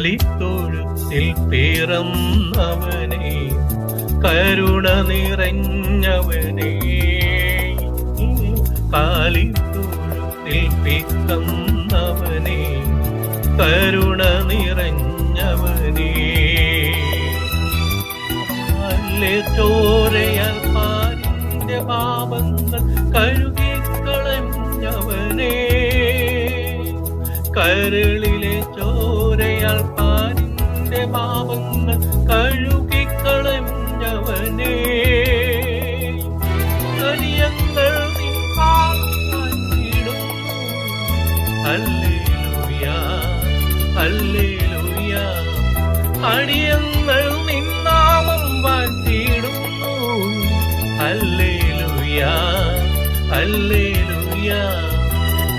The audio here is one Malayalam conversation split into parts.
കാലിത്തൊഴുത്തിൽ പിറന്നവനെ കരുണ നിറഞ്ഞവനെ. കാലിത്തൊഴുത്തിൽ പിറന്നവനെ കരുണ നിറഞ്ഞവനെ. ചോരയാൽ പാലിന്റെ പാപങ്ങൾ കഴുകിക്കളഞ്ഞവനെ കരളിലെ ചോരയാൽ പാലിന്റെ പാപങ്ങൾ കഴുകിക്കളഞ്ഞവനെ നിന്നിടുന്നു അല്ലേലൂയ അല്ലേലൂയ അടിയങ്ങൾ നിന്നാമം വാഴ്ത്തിയിടുന്നു. Alleluia alleluia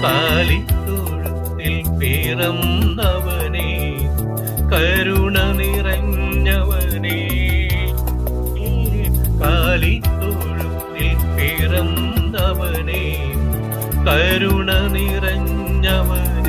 കാലിത്തൊഴുത്തിൽ പിറന്നവനെ. കരുണ കാലിത്തൊഴുത്തിൽ പിറന്നവനെ കരുണ നിറഞ്ഞവനെ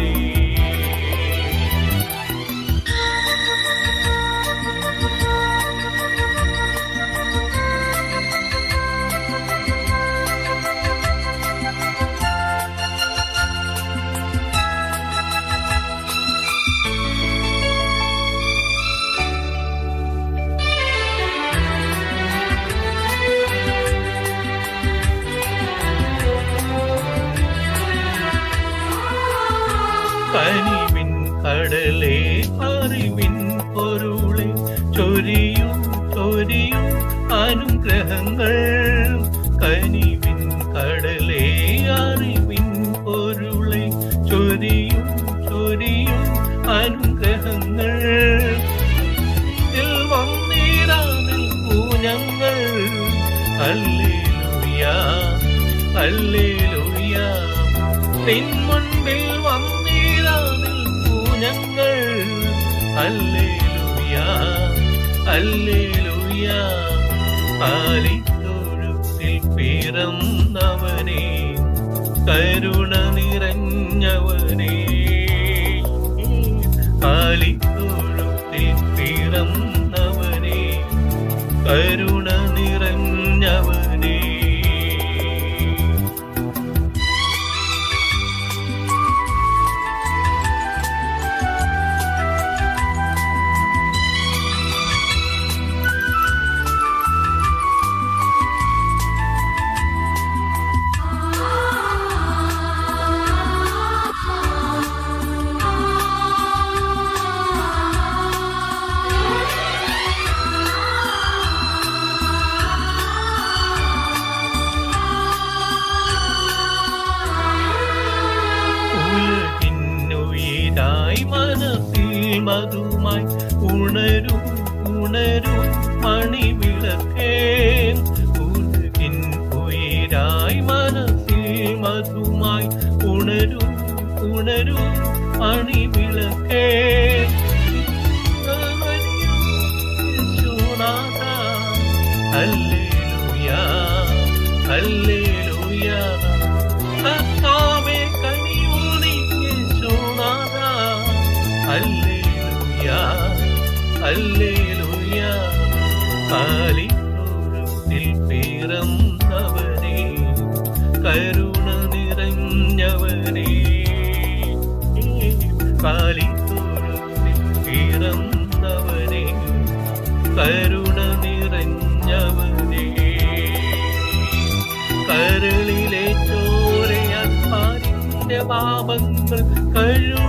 അനുഗ്രഹങ്ങൾ. കനിവിൻ കടലേ അറിവിൻ പൊരുളെ. ചൊരിയും ചൊരിയും അനുഗ്രഹങ്ങൾ. ഞങ്ങൾ. അല്ലേലൂയ അല്ലേലൂയ നിൻ മുൻപിൽ വന്നിടാനിൽ ഞങ്ങൾ. അല്ലേലൂയ അല്ലേലൂയ ആലിത്തൊഴുത്തിൽ പിറന്നവനെ കരുണ നിറഞ്ഞവനെ. ആലിത്തൊഴുത്തിൽ പിറന്നവനെ കരുണ മധുമായി ഉണരൂ ഉണരൂ മണിവിളക്കേ ഉലകിൻ ഉയിരായി മനസ്സിൽ മധുമായി ഉണരൂ ഉണരൂ മണിവിളക്കേ ഹല്ലേലൂയ ഹല്ലേലൂയ. കർത്താവേ കനിയൂനി യേശുനാഥ ഹല്ലേലൂയ കരുണ നിറഞ്ഞവനെ. കാലിത്തൊഴുത്തിൽ പിറന്നവനെ കരുണ നിറഞ്ഞവനെ. കരളിലെ ചോരയാൽ പാലിന്റെ പാപങ്ങൾ കഴുകിക്കളഞ്ഞവനെ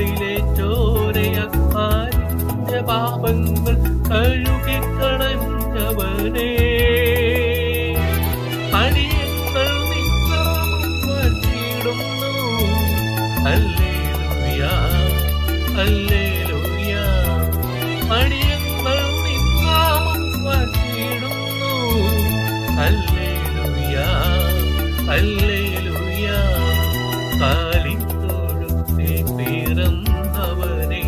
കരളിലെ ചോരയാൽ പാലിന്റെ പാപങ്ങൾ കഴുകിക്കളഞ്ഞവനെ അടിയങ്ങൾ അല്ലേ വാഴ്ത്തിയിടുന്നു ഹല്ലേലൂയ ഹല്ലേലൂയ അടിയങ്ങൾ നിന്നാമം വാഴ്ത്തിയിടുന്നു ഹല്ലേലൂയ ഹല്ലേലൂയ കാലിത്തോടുത്തെ പിറന്നവനെ